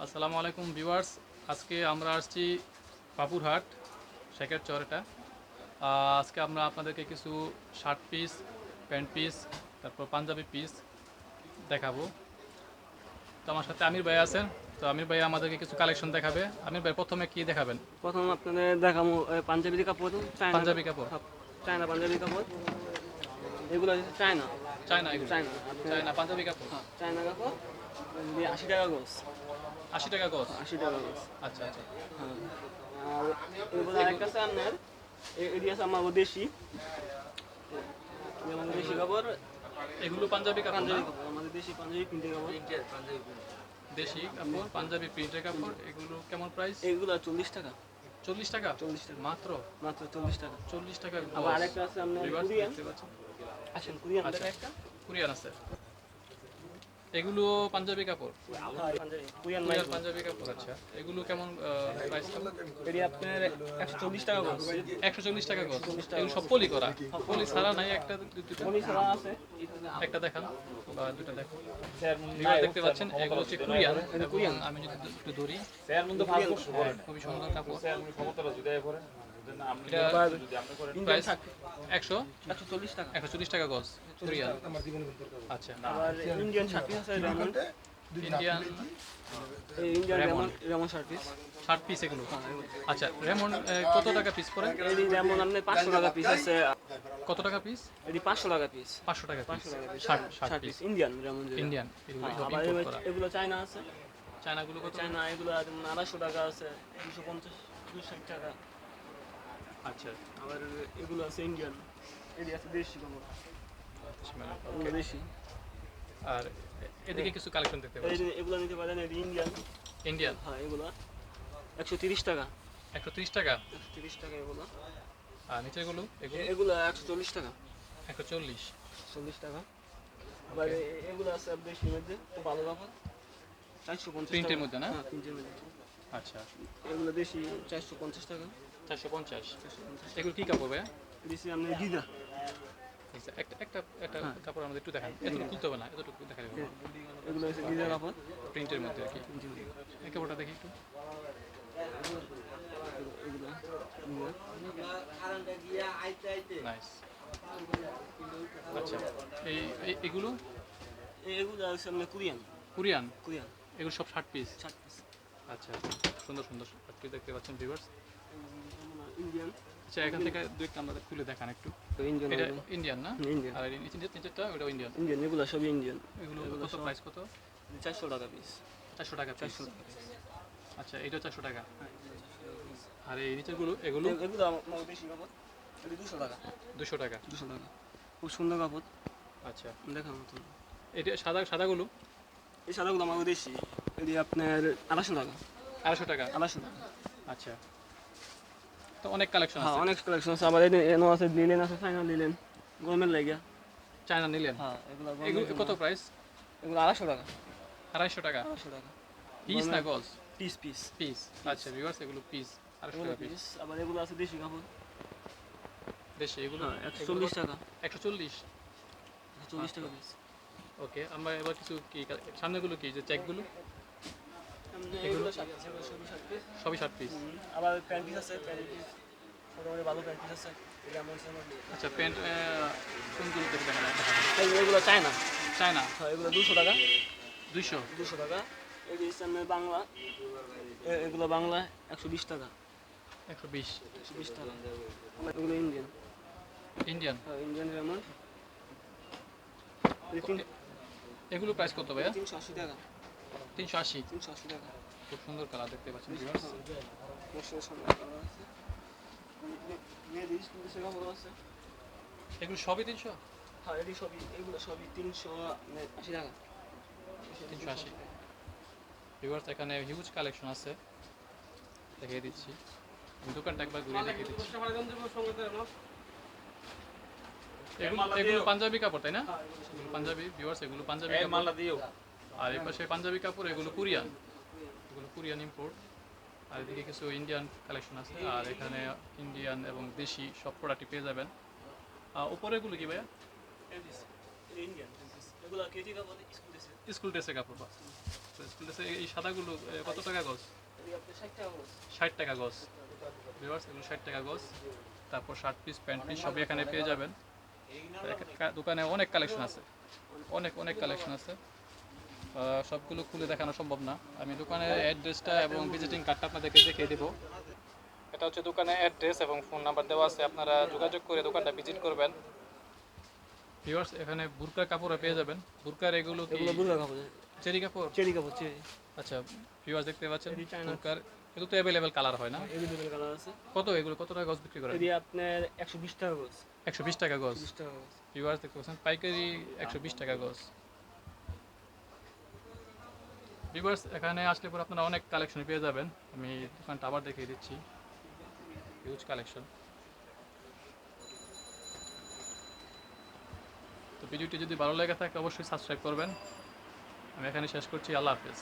আসসালামু আলাইকুম ভিউয়ার্স আজকে আমরা আসছি বাবুরহাট শেখের চর এটা আজকে আমরা আপনাদেরকে কিছু শার্ট পিস প্যান্ট পিস তারপর পাঞ্জাবি পিস দেখাবো। তো আমার সাথে আমির ভাই আছেন তো আমির ভাই আমাদেরকে কিছু কালেকশন দেখাবে। আমির ভাই প্রথমে কি দেখাবেন? প্রথম আপনাদের দেখাবো পাঞ্জাবি কাপড় চায়না পাঞ্জাবি কাপড়। চায়না পাঞ্জাবি কাপড়। এগুলো হচ্ছে China. China China China Punjabi কাপড়। হ্যাঁ, চায়না কাপড় আশি টাকা গোস আশি টাকা গজ আশি টাকা গোস আচ্ছা আচ্ছা। হ্যাঁ আর এগুলো আরেকটা আছে আপনার এ- এটি আছে আমার দেশি। যেমন দেশি কাপড়। এগুলো পাঞ্জাবি কাপড় পাঞ্জাবি কাপড় আমাদের দেশি পাঞ্জাবি প্রিন্টের কাপড়। দেশি কাপড় পাঞ্জাবি প্রিন্টের কাপড় এগুলো কেমন প্রাইস এগুলো চল্লিশ টাকা। চল্লিশ টাকা? চল্লিশ টাকা। মাত্র? মাত্র চল্লিশ টাকা। চল্লিশ টাকা আবার আরেকটা আছে আপনার কোরিয়ান। আসেন কোরিয়ান আচ্ছা। একটা। কোরিয়ান আছে। এগুলো পাঞ্জাবি কাপড়? পাঞ্জাবি কাপড় আচ্ছা। এগুলো কেমন প্রাইস আপনার একশো চল্লিশ টাকা একশো চল্লিশ টাকা গজ? এগুলো সব পলি করা? পলি ছাড়া নাই একটা একটা দেখান বা দুটো দেখান। দেখতে পাচ্ছেন এগুলো হচ্ছে কোরিয়ান। কোরিয়ান আমি যদি একটু ধরি খুবই সুন্দর কাপড়। একশো? চল্লিশ টাকা। গজ আচ্ছা। ইন্ডিয়ান শার্ট পিস আছে রেমন ইন্ডিয়ান এই Indian Raymond। Raymond Raymond piece shirt piece এগুলো। আচ্ছা রেমন কত টাকা পিস পড়ে? এই রেমন আপনার পাঁচশো টাকা পিস আছে। কত টাকা পিস এটি পাঁচশো টাকা পিস পাঁচশো টাকা পাঁচশো piece piece Indian Raymond Indian এগুলো হ্যাঁ, চায়না আছে। চায়নাগুলো কত? চায়না এগুলো আড়াইশো টাকা আছে দুশো পঞ্চাশ দুশো ষাট টাকা। আচ্ছা আবার এগুলো আছে ইন্ডিয়ান এটি আছে দেশি কাপড় এগুলো দেশি। আর এদিকে কিছু কালেকশন দেখতে পাচ্ছি এগুলো নিতে পারেন এটি ইন্ডিয়ান ইন্ডিয়ান হ্যাঁ এগুলো। একশো তিরিশ টাকা। একশো ত্রিশ টাকা? একশো তিরিশ টাকা এগুলো। আর নিচেরগুলো এগুলো? এগুলো একশো চল্লিশ টাকা। একশো চল্লিশ। চল্লিশ টাকা। আবার এগুলো আছে দেশির মধ্যে খুব ভালো কাপড় চারশো পঞ্চাশ Print মধ্যে না? হ্যাঁ প্রিন্টের মধ্যে। আচ্ছা। এগুলো দেশি চারশো পঞ্চাশ টাকা। চারশো পঞ্চাশ। এগুলো কি কাপড় ভাইয়া? গিদা আচ্ছা, একটা একটা একটা হ্যাঁ। কাপড় আমাদের একটু দেখান। এতটুকু তুলতে হবে না এতটুকু দেখা যাবে এগুলো হচ্ছে গিদা কাপড়। প্রিন্টের মধ্যে আর কি। এই কাপড়টা দেখি একটু। নাইস আচ্ছা এই এগুলো? এগুলো আপনার কোরিয়ান। কোরিয়ান? কোরিয়ান। এগুলো সব শার্ট পিস শার্ট পিস আচ্ছা সুন্দর সুন্দর। দেখতে পাচ্ছেন আচ্ছা এখান থেকে দু একটা আমাদের খুলে দেখান একটু। ইন্ডিয়ান এটা ইন্ডিয়ান না? ইন্ডিয়ান আর নিচে নিচেরটা ওটা ইন্ডিয়ান ইন্ডিয়ান এগুলো সবই ইন্ডিয়ান এগুলো কত প্রাইস কত? চারশো টাকা পিস চারশো টাকা চারশো টাকা আচ্ছা এটা চারশো টাকা? আর এই নিচেরগুলো এগুলো? এগুলো দেশি কাপড়। দুশো টাকা। দুশো টাকা। দুশো টাকা। খুব সুন্দর কাপড়। আচ্ছা। দেখার মতন এটা সাদা সাদাগুলো? এই সাদাগুলো আমার দেশি এটি আপনার আড়াইশো টাকা। আড়াইশো টাকা? আড়াইশো টাকা। আচ্ছা। তো অনেক কালেকশন হ্যাঁ আছে। অনেক কালেকশন আছে। আবার এনে আছে লিলেন আছে চাইনা লিলেন গরমের লাগিয়া। চায়না নিলেন? হ্যাঁ এগুলো কত প্রাইস এগুলো আড়াইশো টাকা। আড়াইশো টাকা? আড়াইশো টাকা। পিস না গজ পিস পিস পিস আচ্ছা ভিউয়ার্স এগুলো পিস আড়াইশো টাকা পিস আবার এগুলো আছে দেশি কাপড়। বেশি এগুলো? হ্যাঁ একশো চল্লিশ টাকা। একশো চল্লিশ? চল্লিশ টাকা পিস ওকে আমরা এবার কিছু কি সামনেগুলো কি যে চেকগুলো এগুলো সবই ষাট পিস আবার প্যান্ট পিস আছে প্যান্ট পিস মোটামুটি ভালো প্যান্ট পিস আছে আচ্ছা প্যান্ট এগুলো চায়না। চায়না? হ্যাঁ এগুলো দুশো টাকা। দুইশো? দুশো টাকা। এগুলো ইসলামে বাংলা এগুলো বাংলা একশো বিশ টাকা। একশো বিশ। একশো বিশ টাকা। এগুলো ইন্ডিয়ান। ইন্ডিয়ান? হ্যাঁ ইন্ডিয়ান যেমন এগুলো প্রাইস কত ভাইয়া? তিনশো আশি টাকা। তিনশো আশি। তিনশো আশি টাকা। খুব সুন্দর কালার দেখতে পাচ্ছেন এগুলো সবই তিনশো? হ্যাঁ এটি সবই এগুলো সবই তিনশো মানে আশি টাকা। তিনশো আশি। ভিউয়ার্স এখানে হিউজ কালেকশন আছে। দেখিয়ে দিচ্ছি। দোকানটা একবার ঘুরিয়ে দেখিয়ে দিচ্ছি। এগুলো এগুলো পাঞ্জাবি কাপড় তাই না? পাঞ্জাবি ভিউয়ার্স এগুলো পাঞ্জাবি কাপড়। আর এই পাশে পাঞ্জাবি কাপড়, এগুলো কোরিয়ান। এগুলো কোরিয়ান ইম্পোর্ট আর এদিকে কিছু ইন্ডিয়ান কালেকশন আছে। আর এখানে ইন্ডিয়ান এবং দেশি সব প্রোডাক্টই পেয়ে যাবেন। আর উপরে এগুলো কি ভাইয়া? এগুলো কেজি কাপড় স্কুল দেশে স্কুল স্কুল ড্রেসে এই সাদাগুলো কত টাকা গজ? ষাট টাকা। গজ। ভিউয়ার্স এগুলো ষাট টাকা গজ। তারপর শার্ট পিস প্যান্ট পিস সবই এখানে পেয়ে যাবেন। দোকানে অনেক কালেকশন আছে। অনেক অনেক কালেকশন আছে। সবগুলো খুলে দেখানো সম্ভব না। আমি দোকানের অ্যাড্রেসটা এবং ভিজিটিং কার্ডটা আপনাদেরকে দেখিয়ে দিব। এটা হচ্ছে দোকানের অ্যাড্রেস এবং ফোন নাম্বার দেওয়া আছে। আপনারা যোগাযোগ করে দোকানটা ভিজিট করবেন। ভিউয়ার্স এখানে বুরকার কাপড়ও পেয়ে যাবেন। বুরকার এগুলো কি এগুলো দুর্গা কাপড়। চেরি কাপড়? চেরি কাপড় চেরি। আচ্ছা ভিউয়ার্স দেখতে পাচ্ছেন বুরকার। এগুলো তো অ্যাভেলেবেল কালার হয় না? এভেলেবেল কালার আছে। কত এগুলো? কত টাকা গজ বিক্রি করেন? এটি আপনার একশো বিশ টাকা গজ। একশো বিশ টাকা গজ। বিশ টাকা গজ। ভিউয়ার্স দেখতে পাচ্ছেন পাইকারি একশো বিশ টাকা গজ। ভিউয়ার্স এখানে আসলে পরে আপনারা অনেক কালেকশন পেয়ে যাবেন। আমি দোকানটা আবার দেখিয়ে দিচ্ছি। হিউজ কালেকশন তো ভিডিওটি যদি ভালো লেগে থাকে, অবশ্যই সাবস্ক্রাইব করবেন। আমি এখানে শেষ করছি। আল্লাহ হাফেজ।